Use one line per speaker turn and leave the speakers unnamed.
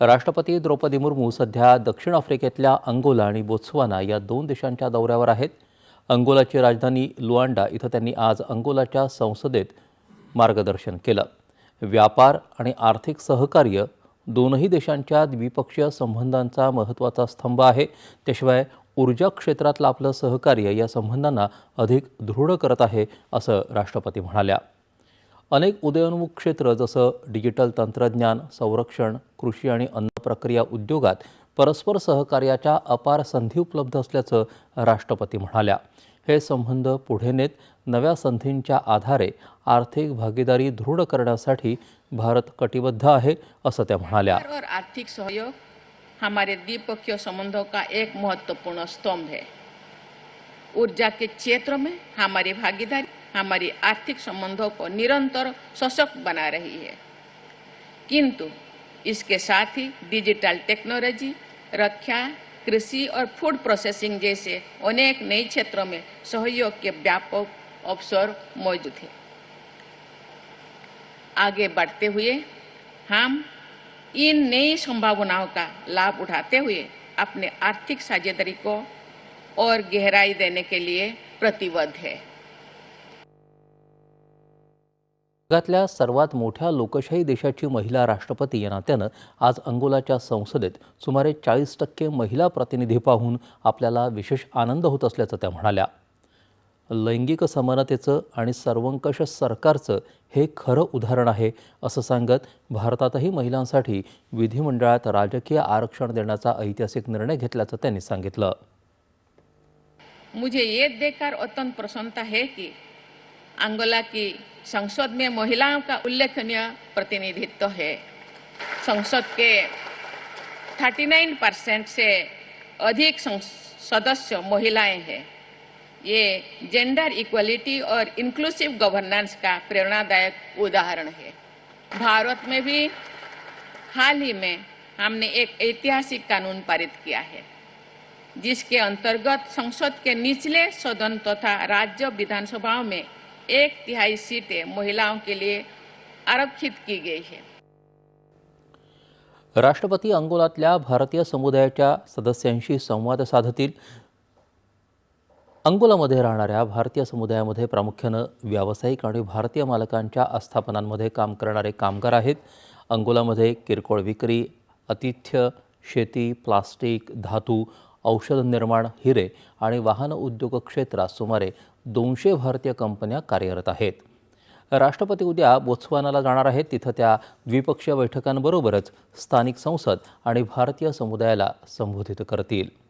राष्ट्रपती द्रौपदी मुर्मू सध्या दक्षिण आफ्रिकेतल्या अंगोला आणि बोत्सवाना या दोन देशांच्या दौऱ्यावर आहेत. अंगोलाची राजधानी लुआंडा इथं त्यांनी आज अंगोलाच्या संसदेत मार्गदर्शन केलं. व्यापार आणि आर्थिक सहकार्य दोनही देशांच्या द्विपक्षीय संबंधांचा महत्त्वाचा स्तंभ आहे. त्याशिवाय ऊर्जा क्षेत्रातलं आपलं सहकार्य या संबंधांना अधिक दृढ करत आहे असं राष्ट्रपती म्हणाल्या. अनेक उदयोन्मुख क्षेत्र जसं डिजिटल तंत्रज्ञान संरक्षण कृषी आणि अन्न प्रक्रिया उद्योगात परस्पर सहकार्याच्या अपार संधी उपलब्ध असल्याचं राष्ट्रपती म्हणाल्या. हे संबंध पुढे नेत नव्या संधींच्या आधारे आर्थिक भागीदारी दृढ करण्यासाठी भारत कटिबद्ध आहे असं त्या म्हणाल्या.
आर्थिक सहयोग हमारे द्विपक्षीय संबंधों का एक महत्त्वपूर्ण स्तंभ है. ऊर्जा के क्षेत्र में हमारी भागीदारी हमारी आर्थिक संबंधों को निरंतर सशक्त बना रही है। किंतु इसके साथ ही डिजिटल टेक्नोलॉजी, रक्षा, कृषि और फ़ूड प्रोसेसिंग जैसे अनेक नए क्षेत्रों में सहयोग के व्यापक अवसर मौजूद है। आगे बढ़ते हुए हम इन नई संभावनाओं का लाभ उठाते हुए अपने आर्थिक साझेदारी को और गहराई देने के लिए प्रतिबद्ध है।
जगातल्या सर्वात मोठ्या लोकशाही देशाची महिला राष्ट्रपती या नात्यानं आज अंगोलाच्या संसदेत सुमारे चाळीस टक्के महिला प्रतिनिधी पाहून आपल्याला विशेष आनंद होत असल्याचं त्या म्हणाल्या. लैंगिक समानतेचं आणि सर्वंकष सरकारचं हे खरं उदाहरण आहे असं सांगत भारतातही महिलांसाठी विधिमंडळात राजकीय आरक्षण देण्याचा ऐतिहासिक निर्णय घेतल्याचं त्यांनी सांगितलं.
मुझे ये देखकर अत्यंत प्रसन्नता है की अंगोला की संसद में महिलाओं का उल्लेखनीय प्रतिनिधित्व है। संसद के 39 परसेंट से अधिक सदस्य महिलाएँ हैं। ये जेंडर इक्वलिटी और इंक्लूसिव गवर्नेंस का प्रेरणादायक उदाहरण है। भारत में भी हाल ही में हमने एक ऐतिहासिक कानून पारित किया है, जिसके अंतर्गत संसद के निचले सदन तथा तो राज्य विधानसभाओं में एक तिहाई सीटें महिलाओं के लिए आरक्षित की गई है।
राष्ट्रपती अंगोलातल्या भारतीय समुदायाच्या सदस्यांशी संवाद साधतील अंगोलामध्ये राहणाऱ्या भारतीय समुदायामध्ये प्रामुख्यानं व्यावसायिक आणि भारतीय मालकांच्या आस्थापनांमध्ये काम करणारे कामगार आहेत. अंगोलामध्ये किरकोळ विक्री आतिथ्य शेती प्लास्टिक धातू औषध निर्माण हिरे आणि वाहन उद्योग क्षेत्रात सुमारे दोनशे भारतीय कंपन्या कार्यरत आहेत. राष्ट्रपती उद्या बोत्सवानाला जाणार आहेत. तिथं त्या द्विपक्षीय बैठकांबरोबरच स्थानिक संसद आणि भारतीय समुदायाला संबोधित करतील.